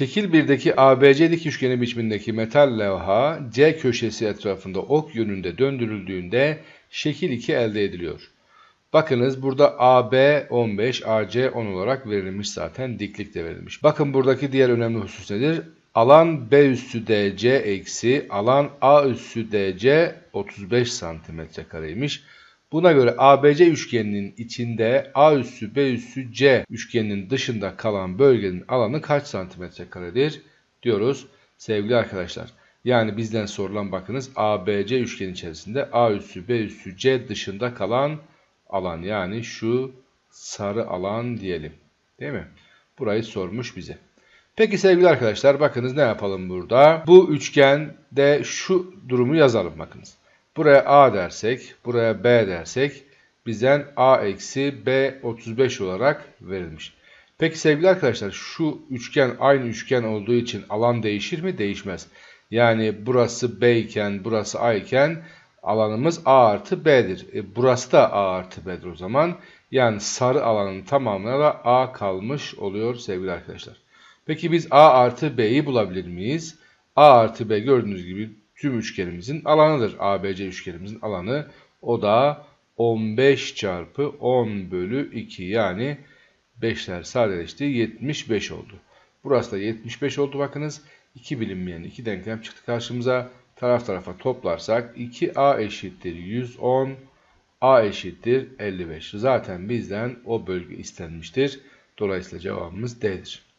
Şekil 1'deki ABC dik üçgeni biçimindeki metal levha C köşesi etrafında ok yönünde döndürüldüğünde şekil 2 elde ediliyor. Bakınız burada AB 15, AC 10 olarak verilmiş zaten. Diklik de verilmiş. Bakın buradaki diğer önemli husus nedir? Alan B üssü DC eksi alan A üssü DC 35 santimetre kareymiş. Buna göre ABC üçgeninin içinde A üssü B üssü C üçgeninin dışında kalan bölgenin alanı kaç santimetre karedir diyoruz sevgili arkadaşlar. Yani bizden sorulan bakınız ABC üçgeni içerisinde A üssü B üssü C dışında kalan alan yani şu sarı alan diyelim. Değil mi? Burayı sormuş bize. Peki sevgili arkadaşlar bakınız ne yapalım burada? Bu üçgende şu durumu yazalım bakınız. Buraya A dersek, buraya B dersek bizden A eksi B 35 olarak verilmiş. Peki sevgili arkadaşlar şu üçgen aynı üçgen olduğu için alan değişir mi? Değişmez. Yani burası B iken burası A iken alanımız A artı B'dir. E, burası da A artı B'dir o zaman. Yani sarı alanın tamamına da A kalmış oluyor sevgili arkadaşlar. Peki biz A artı B'yi bulabilir miyiz? A artı B gördüğünüz gibi tüm üçgenimizin alanıdır. ABC üçgenimizin alanı. O da 15 çarpı 10 bölü 2 yani 5'ler sadeleşti 75 oldu. Burası da 75 oldu bakınız. 2 bilinmeyen 2 denklem çıktı karşımıza. Taraf tarafa toplarsak 2A eşittir 110, A eşittir 55. Zaten bizden o bölge istenmiştir. Dolayısıyla cevabımız D'dir.